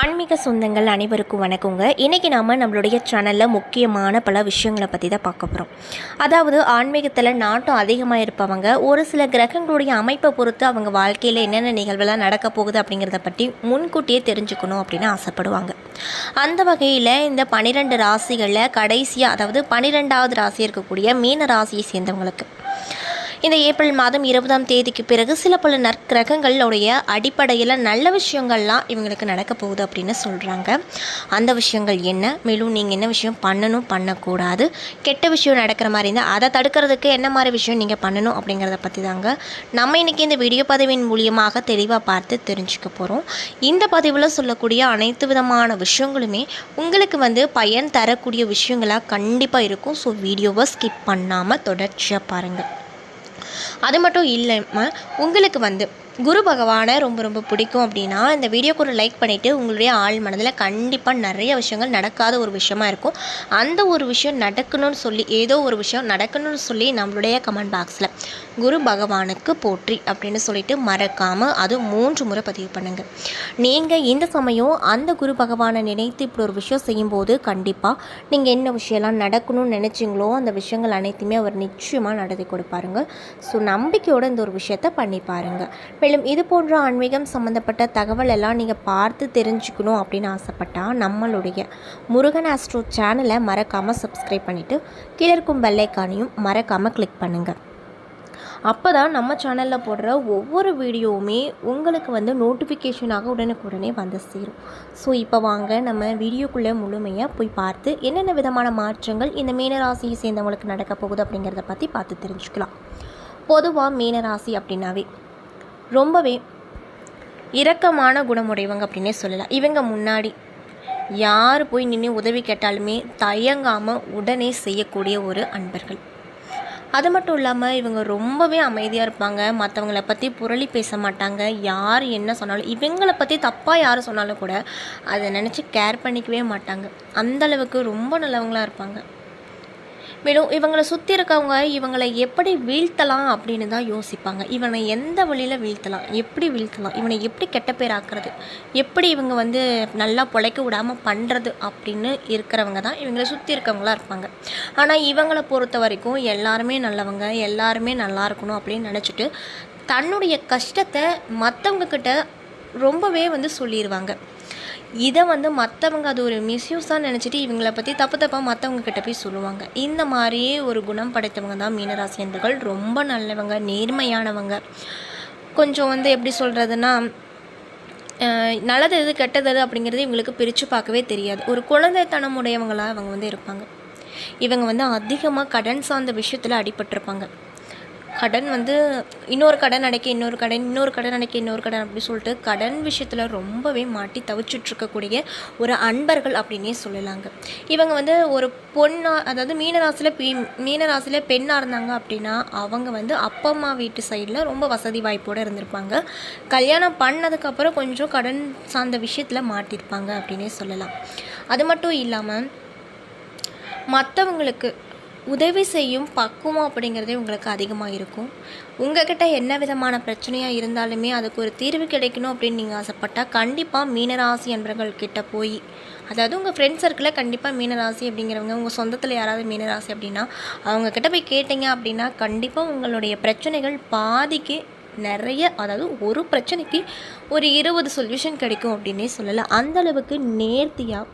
ஆன்மீக சொந்தங்கள் அனைவருக்கும் வணக்கங்க. இன்றைக்கி நாம் நம்மளுடைய சேனலில் முக்கியமான பல விஷயங்களை பற்றி தான் பார்க்க போகிறோம் அதாவது ஆன்மீகத்தில் நாட்டம் அதிகமாக இருப்பவங்க ஒரு சில கிரகங்களுடைய அமைப்பை பொறுத்து அவங்க வாழ்க்கையில் என்னென்ன நிகழ்வெல்லாம் நடக்க போகுது அப்படிங்கிறத பற்றி முன்கூட்டியே தெரிஞ்சுக்கணும் அப்படின்னு ஆசைப்படுவாங்க. அந்த வகையில் இந்த பன்னிரெண்டு ராசிகளில் கடைசியாக அதாவது பன்னிரெண்டாவது ராசி இருக்கக்கூடிய மீன ராசியை சேர்ந்தவங்களுக்கு. இந்த ஏப்ரல் மாதம் இருபதாம் தேதிக்கு பிறகு சில பல நற்கிரகங்களுடைய அடிப்படையில் நல்ல விஷயங்கள்லாம் இவங்களுக்கு நடக்க போகுது அப்படின்னு சொல்கிறாங்க அந்த விஷயங்கள் என்ன? மேலும் நீங்கள் என்ன விஷயம் பண்ணணும்? பண்ணக்கூடாது. கெட்ட விஷயம் நடக்கிற மாதிரி இருந்தால் அதை தடுக்கிறதுக்கு என்ன மாதிரி விஷயம் நீங்கள் பண்ணணும் அப்படிங்கிறத பற்றி தாங்க நம்ம இன்றைக்கி இந்த வீடியோ பதிவின் மூலியமாக தெளிவாக பார்த்து தெரிஞ்சுக்க போகிறோம் இந்த பதிவில் சொல்லக்கூடிய அனைத்து விதமான விஷயங்களுமே உங்களுக்கு வந்து பயன் தரக்கூடிய விஷயங்களாக கண்டிப்பாக இருக்கும். ஸோ வீடியோவை ஸ்கிப் பண்ணாமல் தொடர்ச்சியாக பாருங்கள் அது மட்டும் இல்லாமல் உங்களுக்கு வந்து குரு பகவானை ரொம்ப ரொம்ப பிடிக்கும் அப்படின்னா இந்த வீடியோக்கு ஒரு லைக் பண்ணிவிட்டு உங்களுடைய ஆள் மனதில் கண்டிப்பாக நிறைய விஷயங்கள் நடக்காத ஒரு விஷயமா இருக்கும். அந்த ஒரு விஷயம் நடக்கணும்னு சொல்லி ஏதோ ஒரு விஷயம் நடக்கணும்னு சொல்லி நம்மளுடைய கமெண்ட் பாக்ஸில் குரு பகவானுக்கு போற்றி அப்படின்னு சொல்லிட்டு மறக்காமல் அது மூன்று முறை பதிவு பண்ணுங்கள் நீங்கள் இந்த சமயம் அந்த குரு பகவானை நினைத்து இப்படி ஒரு விஷயம் செய்யும்போது கண்டிப்பாக நீங்கள் என்ன விஷயம்லாம் நடக்கணும்னு நினச்சிங்களோ அந்த விஷயங்கள் அனைத்துமே அவர் நிச்சயமாக நடத்தி கொடுப்பாருங்க. ஸோ நம்பிக்கையோடு இந்த ஒரு விஷயத்த பண்ணி பாருங்கள் மேலும் இது போன்ற ஆன்மீகம் சம்மந்தப்பட்ட தகவல் எல்லாம் நீங்கள் பார்த்து தெரிஞ்சுக்கணும் அப்படின்னு ஆசைப்பட்டால் நம்மளுடைய முருகன் ஆஸ்ட்ரோ சேனலை மறக்காமல் சப்ஸ்கிரைப் பண்ணிவிட்டு கீழே இருக்கும் பெல்லைக்கானையும் மறக்காமல் கிளிக் பண்ணுங்கள் அப்போ தான் நம்ம சேனலில் போடுற ஒவ்வொரு வீடியோவுமே உங்களுக்கு வந்து நோட்டிஃபிகேஷனாக உடனுக்குடனே வந்து சேரும். ஸோ இப்போ வாங்க நம்ம வீடியோக்குள்ளே முழுமையாக போய் பார்த்து என்னென்ன விதமான மாற்றங்கள் இந்த மீனராசியை சேர்ந்தவங்களுக்கு நடக்க போகுது அப்படிங்கிறத பற்றி பார்த்து தெரிஞ்சுக்கலாம். பொதுவாக மீனராசி அப்படின்னாவே ரொம்பவே இரக்கமான குணமுடையவங்க அப்படின்னே சொல்லலாம். இவங்க முன்னாடி யார் போய் நின்று உதவி கேட்டாலுமே தயங்காமல் உடனே செய்யக்கூடிய ஒரு அன்பர்கள். அது மட்டும் இல்லாமல் இவங்க ரொம்பவே அமைதியாக இருப்பாங்க. மற்றவங்கள பற்றி புரளி பேச மாட்டாங்க. யார் என்ன சொன்னாலும் இவங்களை பற்றி தப்பாக யார் சொன்னாலும் கூட அதை நினச்சி கேர் பண்ணிக்கவே மாட்டாங்க. அந்தளவுக்கு ரொம்ப நல்லவங்களாக இருப்பாங்க. மேலும் இவங்களை சுற்றி இருக்கவங்க இவங்களை எப்படி வீழ்த்தலாம் அப்படின்னு தான் யோசிப்பாங்க. இவனை எந்த வழியில் வீழ்த்தலாம்? எப்படி வீழ்த்தலாம்? இவனை எப்படி கெட்ட பேர் ஆக்குறது? எப்படி இவங்க வந்து நல்லா பொழைக்க விடாமல் பண்ணுறது அப்படின்னு இருக்கிறவங்க தான் இவங்களை சுற்றி இருக்கவங்களாக இருப்பாங்க. ஆனால் இவங்களை பொறுத்த வரைக்கும் எல்லாருமே நல்லவங்க எல்லாருமே நல்லா இருக்கணும் அப்படின்னு நினச்சிட்டு தன்னுடைய கஷ்டத்தை மற்றவங்கக்கிட்ட ரொம்பவே வந்து சொல்லிடுவாங்க இதை வந்து மற்றவங்க அது ஒரு மிஸ்யூஸாக நினச்சிட்டு இவங்கள பற்றி தப்பு தப்பாக மற்றவங்க கிட்ட போய் சொல்லுவாங்க. இந்த மாதிரியே ஒரு குணம் படைத்தவங்க தான் மீனராசி என்பர்கள் ரொம்ப நல்லவங்க நேர்மையானவங்க. கொஞ்சம் வந்து எப்படி சொல்கிறதுனா நல்லது எது கெட்டது எது அப்படிங்கிறது இவங்களுக்கு பிரித்து பார்க்கவே தெரியாது. ஒரு குழந்தைத்தனம் உடையவங்களாக அவங்க வந்து இருப்பாங்க. இவங்க வந்து அதிகமாக கடன் சார்ந்த விஷயத்தில் அடிபட்டிருப்பாங்க. கடன் வந்து இன்னொரு கடன் அடைக்க இன்னொரு கடன் இன்னொரு கடன் அடைக்க இன்னொரு கடன் அப்படின்னு சொல்லிட்டு கடன் விஷயத்தில் ரொம்பவே மாட்டி தவிச்சிட்ருக்கக்கூடிய ஒரு அன்பர்கள் அப்படின்னே சொல்லலாங்க. இவங்க வந்து ஒரு பொண்ணாக அதாவது மீனராசியில் பீ மீனராசியில் பெண்ணாக இருந்தாங்க அப்படின்னா அவங்க வந்து அப்பா அம்மா வீட்டு சைடில் ரொம்ப வசதி வாய்ப்போடு இருந்திருப்பாங்க. கல்யாணம் பண்ணதுக்கப்புறம் கொஞ்சம் கடன் சார்ந்த விஷயத்தில் மாட்டியிருப்பாங்க அப்படின்னே சொல்லலாம். அது மட்டும் இல்லாமல் மற்றவங்களுக்கு உதவி செய்யும் பக்குவம் அப்படிங்கிறதே உங்களுக்கு அதிகமாக இருக்கும். உங்ககிட்ட என்ன விதமான பிரச்சனையாக இருந்தாலுமே அதுக்கு ஒரு தீர்வு கிடைக்கணும் அப்படின்னு நீங்கள் ஆசைப்பட்டால் கண்டிப்பாக மீனராசி என்பவர்கள் கிட்ட போய் அதாவது உங்கள் ஃப்ரெண்ட்ஸ் சர்க்கிளில் கண்டிப்பாக மீனராசி அப்படிங்கிறவங்க உங்கள் சொந்தத்தில் யாராவது மீனராசி அப்படின்னா அவங்கக்கிட்ட போய் கேட்டீங்க அப்படின்னா கண்டிப்பாக உங்களுடைய பிரச்சனைகள் பாதிக்கு நிறைய அதாவது ஒரு பிரச்சனைக்கு ஒரு இருபது சொல்யூஷன் கிடைக்கும் அப்படின்னே சொல்லலாம். அந்தளவுக்கு நேர்த்தியாக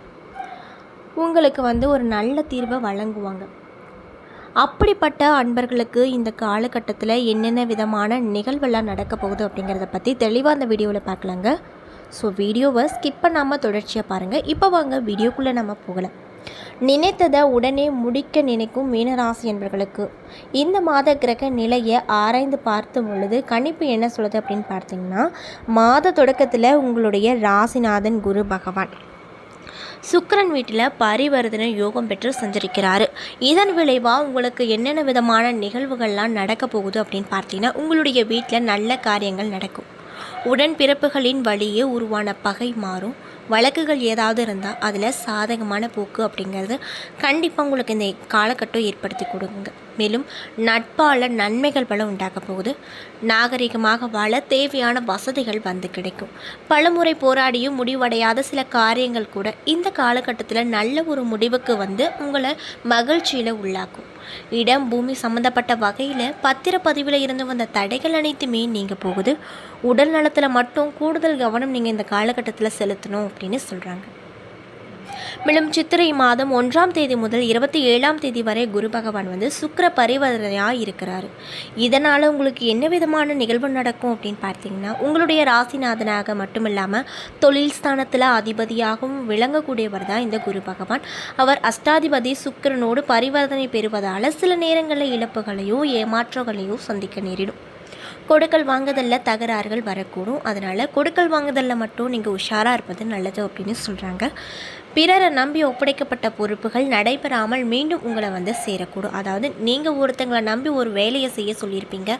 உங்களுக்கு வந்து ஒரு நல்ல தீர்வை வழங்குவாங்க. அப்படிப்பட்ட அன்பர்களுக்கு இந்த காலகட்டத்தில் என்னென்ன விதமான நிகழ்வெல்லாம் நடக்க போகுது அப்படிங்கிறத பற்றி தெளிவாக அந்த வீடியோவில் பார்க்கலாங்க ஸோ வீடியோவை ஸ்கிப் பண்ணாமல் தொடர்ச்சியாக பாருங்கள் இப்போ வாங்க வீடியோக்குள்ளே நம்ம போகலாம். நினைத்ததை உடனே முடிக்க நினைக்கும் மீனராசி என்பர்களுக்கு இந்த மாத கிரக நிலையை ஆராய்ந்து பார்த்தும் பொழுது கணிப்பு என்ன சொல்லுது அப்படின்னு பார்த்தீங்கன்னா மாத தொடக்கத்தில் உங்களுடைய ராசிநாதன் குரு பகவான். சுக்கரன் வீட்டில் பரிவர்த்தனை யோகம் பெற்று சஞ்சரிக்கிறாரு. இதன் விளைவாக உங்களுக்கு என்னென்ன விதமான நிகழ்வுகள்லாம் நடக்க போகுது அப்படின்னு பார்த்தீங்கன்னா உங்களுடைய வீட்டில் நல்ல காரியங்கள் நடக்கும். உடன் பிறப்புகளின் வழியே உருவான பகை மாறும். வழக்குகள் ஏதாவது இருந்தால் அதில் சாதகமான போக்கு அப்படிங்கிறது கண்டிப்பாக உங்களுக்கு இந்த காலகட்டம் ஏற்படுத்தி கொடுங்க மேலும் நட்பால் நன்மைகள் பல உண்டாக போகுது. நாகரிகமாக வாழ தேவையான வசதிகள் வந்து கிடைக்கும். பலமுறை போராடியும் முடிவடையாத சில காரியங்கள் கூட இந்த காலகட்டத்தில் நல்ல ஒரு முடிவுக்கு வந்து உங்களை மகிழ்ச்சியில் உள்ளாக்கும். இடம் பூமி சம்மந்தப்பட்ட வகையில் பத்திரப்பதிவில் இருந்து வந்த தடைகள் அனைத்துமே நீங்கள் போகுது. உடல் நலத்தில் மட்டும் கூடுதல் கவனம் நீங்கள் இந்த காலகட்டத்தில் செலுத்தணும் அப்படின்னு சொல்கிறாங்க மேலும் சித்திரை மாதம் ஒன்றாம் தேதி முதல் இருபத்தி ஏழாம் தேதி வரை குரு பகவான் வந்து சுக்கர பரிவர்த்தனையாக இருக்கிறாரு. இதனால் உங்களுக்கு என்ன விதமான நிகழ்வு நடக்கும் அப்படின்னு பார்த்தீங்கன்னா உங்களுடைய ராசிநாதனாக மட்டும் இல்லாமல் தொழில் ஸ்தானத்தில் அதிபதியாகவும் விளங்கக்கூடியவர் தான் இந்த குரு பகவான். அவர் அஷ்டாதிபதி சுக்கரனோடு பரிவர்த்தனை பெறுவதால் சில நேரங்களில் இழப்புகளையோ ஏமாற்றங்களையோ சந்திக்க நேரிடும். கொடுக்கல் வாங்குதலில் தகராறுகள் வரக்கூடும். அதனால் கொடுக்கல் வாங்குதலில் மட்டும் நீங்கள் உஷாராக இருப்பது நல்லது அப்படின்னு சொல்கிறாங்க பிறரை நம்பி ஒப்படைக்கப்பட்ட பொறுப்புகள் நடைபெறாமல் மீண்டும் உங்களை வந்து சேரக்கூடும். அதாவது நீங்கள் ஒருத்தங்களை நம்பி ஒரு வேலையை செய்ய சொல்லியிருப்பீங்க.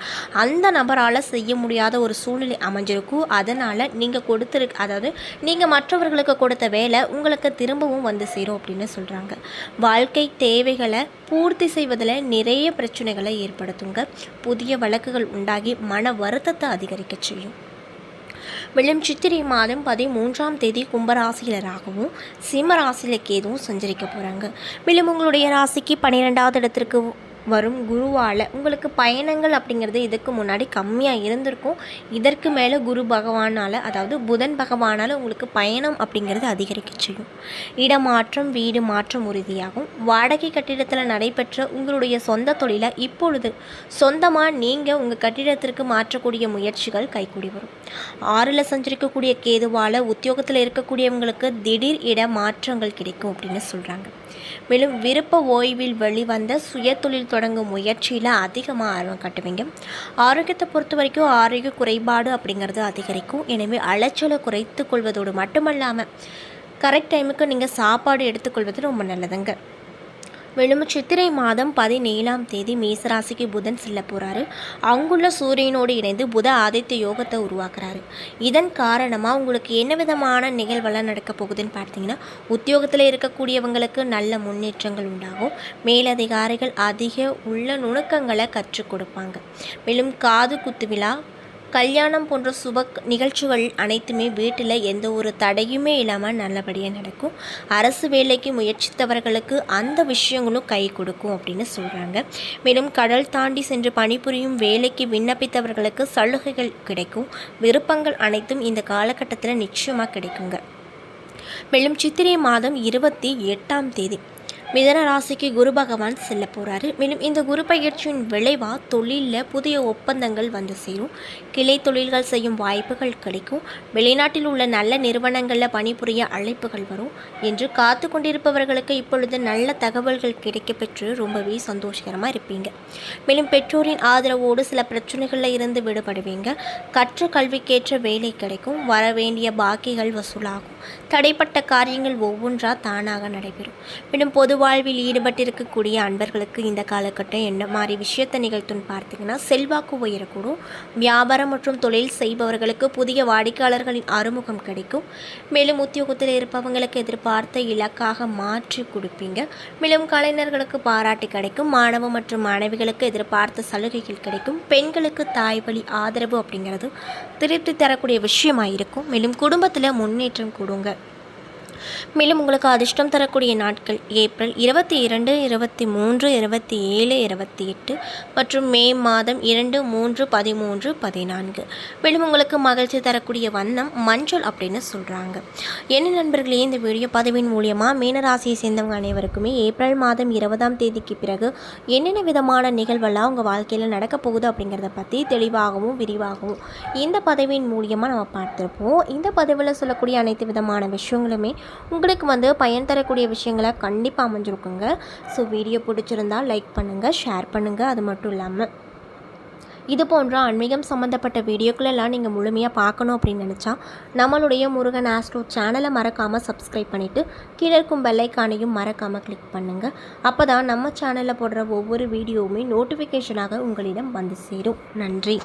அந்த நபரால் செய்ய முடியாத ஒரு சூழ்நிலை அமைஞ்சிருக்கும். அதனால் நீங்கள் கொடுத்துரு அதாவது நீங்கள் மற்றவர்களுக்கு கொடுத்த வேலை உங்களுக்கு திரும்பவும் வந்து சேரும் அப்படின்னு சொல்கிறாங்க வாழ்க்கை தேவைகளை பூர்த்தி செய்வதில் நிறைய பிரச்சனைகளை ஏற்படுத்துங்க. புதிய வழக்குகள் உண்டாகி மன வருத்தத்தை அதிகரிக்க செய்யும். வெள்ளம் சித்திரை மாதம் பதிமூன்றாம் தேதி கும்பராசியில் ராகவும் சிம்ம ராசியில் கேதுவும் சஞ்சரிக்க போகிறாங்க மேலும் உங்களுடைய ராசிக்கு பன்னிரெண்டாவது இடத்திற்கு வரும் குருவால். உங்களுக்கு பயணங்கள் அப்படிங்கிறது இதுக்கு முன்னாடி கம்மியாக இருந்திருக்கும். இதற்கு மேலே குரு பகவானால் அதாவது புதன் பகவானால் உங்களுக்கு பயணம் அப்படிங்கிறது அதிகரிக்க செய்யும். இடமாற்றம் வீடு மாற்றம் உறுதியாகும். வாடகை கட்டிடத்தில் நடைபெற்ற உங்களுடைய சொந்த தொழிலை இப்பொழுது சொந்தமாக நீங்கள் உங்கள் கட்டிடத்திற்கு மாற்றக்கூடிய முயற்சிகள் கைக்கூடி வரும். ஆறில் சஞ்சரிக்கக்கூடிய கேதுவால் உத்தியோகத்தில் இருக்கக்கூடியவங்களுக்கு திடீர் இட மாற்றங்கள் கிடைக்கும் அப்படின்னு சொல்கிறாங்க மேலும் விருப்ப ஓய்வில் வெளிவந்த சுய தொழில் தொடங்கும் முயற்சியில் அதிகமாக ஆர்வம் காட்டுவீங்க. ஆரோக்கியத்தை பொறுத்த வரைக்கும் ஆரோக்கிய குறைபாடு அப்படிங்கிறது அதிகரிக்கும். எனவே அலைச்சலை குறைத்து கொள்வதோடு மட்டுமல்லாமல் கரெக்ட் டைமுக்கு நீங்கள் சாப்பாடு எடுத்துக்கொள்வது ரொம்ப நல்லதுங்க. மேலும் சித்திரை மாதம் பதினேழாம் தேதி மேசராசிக்கு புதன் செல்ல போகிறாரு அங்குள்ள சூரியனோடு இணைந்து புத ஆதித்ய யோகத்தை உருவாக்குறாரு. இதன் காரணமாக உங்களுக்கு என்ன விதமான நிகழ்வெல்லாம் நடக்க போகுதுன்னு பார்த்தீங்கன்னா உத்தியோகத்தில் இருக்கக்கூடியவங்களுக்கு நல்ல முன்னேற்றங்கள் உண்டாகும். மேலதிகாரிகள் அதிக உள்ள நுணுக்கங்களை கற்றுக் கொடுப்பாங்க. மேலும் காது குத்து விழா கல்யாணம் போன்ற சுப நிகழ்ச்சிகள் அனைத்துமே வீட்டில் எந்த ஒரு தடையுமே இல்லாமல் நல்லபடியாக நடக்கும். அரசு வேலைக்கு முயற்சித்தவர்களுக்கு அந்த விஷயங்களும் கை கொடுக்கும் அப்படின்னு சொல்கிறாங்க மேலும் கடல் தாண்டி சென்று பணிபுரியும் வேலைக்கு விண்ணப்பித்தவர்களுக்கு சலுகைகள் கிடைக்கும். விருப்பங்கள் அனைத்தும் இந்த காலகட்டத்தில் நிச்சயமாக கிடைக்குங்க. மேலும் சித்திரை மாதம் இருபத்தி எட்டாம் தேதி மிதன ராசிக்கு குரு பகவான் செல்ல போகிறாரு மேலும் இந்த குரு பயிற்சியின் விளைவாக தொழிலில் புதிய ஒப்பந்தங்கள் வந்து சேரும். கிளை தொழில்கள் செய்யும் வாய்ப்புகள் கிடைக்கும். வெளிநாட்டில் உள்ள நல்ல நிறுவனங்களில் பணிபுரிய அழைப்புகள் வரும். என்று காத்து கொண்டிருப்பவர்களுக்கு இப்பொழுது நல்ல தகவல்கள் கிடைக்க பெற்று ரொம்பவே சந்தோஷகரமாக இருப்பீங்க. மேலும் பெற்றோரின் ஆதரவோடு சில பிரச்சனைகளில் இருந்து விடுபடுவீங்க. கற்ற கல்விக்கேற்ற வேலை கிடைக்கும். வர வேண்டிய பாக்கிகள் வசூலாகும். தடைப்பட்ட காரியங்கள் ஒவ்வொன்றா தானாக நடைபெறும். மேலும் பொது வாழ்வில் ஈடுபட்டிருக்கக்கூடிய அன்பர்களுக்கு இந்த காலகட்டம் என்ன மாதிரி விஷயத்தை நிகழ்த்துன்னு பார்த்தீங்கன்னா செல்வாக்கு உயரக்கூடும். வியாபாரம் மற்றும் தொழில் செய்பவர்களுக்கு புதிய வாடிக்கையாளர்களின் அறிமுகம் கிடைக்கும். மேலும் உத்தியோகத்தில் இருப்பவங்களுக்கு எதிர்பார்த்த இலக்காக மாற்றி கொடுப்பீங்க. மேலும் கலைஞர்களுக்கு பாராட்டு கிடைக்கும். மாணவ மற்றும் மாணவிகளுக்கு எதிர்பார்த்த சலுகைகள் கிடைக்கும். பெண்களுக்கு தாய் வழி ஆதரவு அப்படிங்கிறது திருப்தி தரக்கூடிய விஷயமாக இருக்கும். மேலும் குடும்பத்தில் முன்னேற்றம் கொடுங்க. மேலும் உங்களுக்கு அதிர்ஷ்டம் தரக்கூடிய நாட்கள் ஏப்ரல் இருபத்தி இரண்டு இருபத்தி மூன்று இருபத்தி ஏழு இருபத்தி எட்டு மற்றும் மே மாதம் இரண்டு மூன்று பதிமூன்று பதினான்கு. மேலும் உங்களுக்கு மகிழ்ச்சி தரக்கூடிய வண்ணம் மஞ்சள் அப்படின்னு சொல்கிறாங்க என்ன நண்பர்களே இந்த வீடியோ பதிவின் மூலியமாக மீனராசியை சேர்ந்தவங்க அனைவருக்குமே ஏப்ரல் மாதம் இருபதாம் தேதிக்கு பிறகு என்னென்ன விதமான நிகழ்வெல்லாம் உங்கள் வாழ்க்கையில் நடக்க போகுது அப்படிங்கிறத பற்றி தெளிவாகவும் விரிவாகவும் இந்த பதவியின் மூலியமாக நம்ம பார்த்துருப்போம். இந்த பதவியில் சொல்லக்கூடிய அனைத்து விதமான விஷயங்களுமே உங்களுக்கு வந்து பயன் தரக்கூடிய விஷயங்களை கண்டிப்பாக அமைஞ்சிருக்குங்க. ஸோ வீடியோ பிடிச்சிருந்தால் லைக் பண்ணுங்கள் ஷேர் பண்ணுங்கள் அது மட்டும் இல்லாமல் இது போன்ற ஆன்மீகம் சம்மந்தப்பட்ட வீடியோக்களெல்லாம் நீங்கள் முழுமையாக பார்க்கணும் அப்படின்னு நினச்சா நம்மளுடைய முருகன் ஆஸ்ட்ரோ சேனலை மறக்காமல் சப்ஸ்கிரைப் பண்ணிவிட்டு கீழே இருக்கும் பெல்லைக்கானையும் மறக்காமல் கிளிக் பண்ணுங்கள் அப்போ தான் நம்ம சேனலில் போடுற ஒவ்வொரு வீடியோவுமே நோட்டிஃபிகேஷனாக உங்களிடம் வந்து சேரும். நன்றி.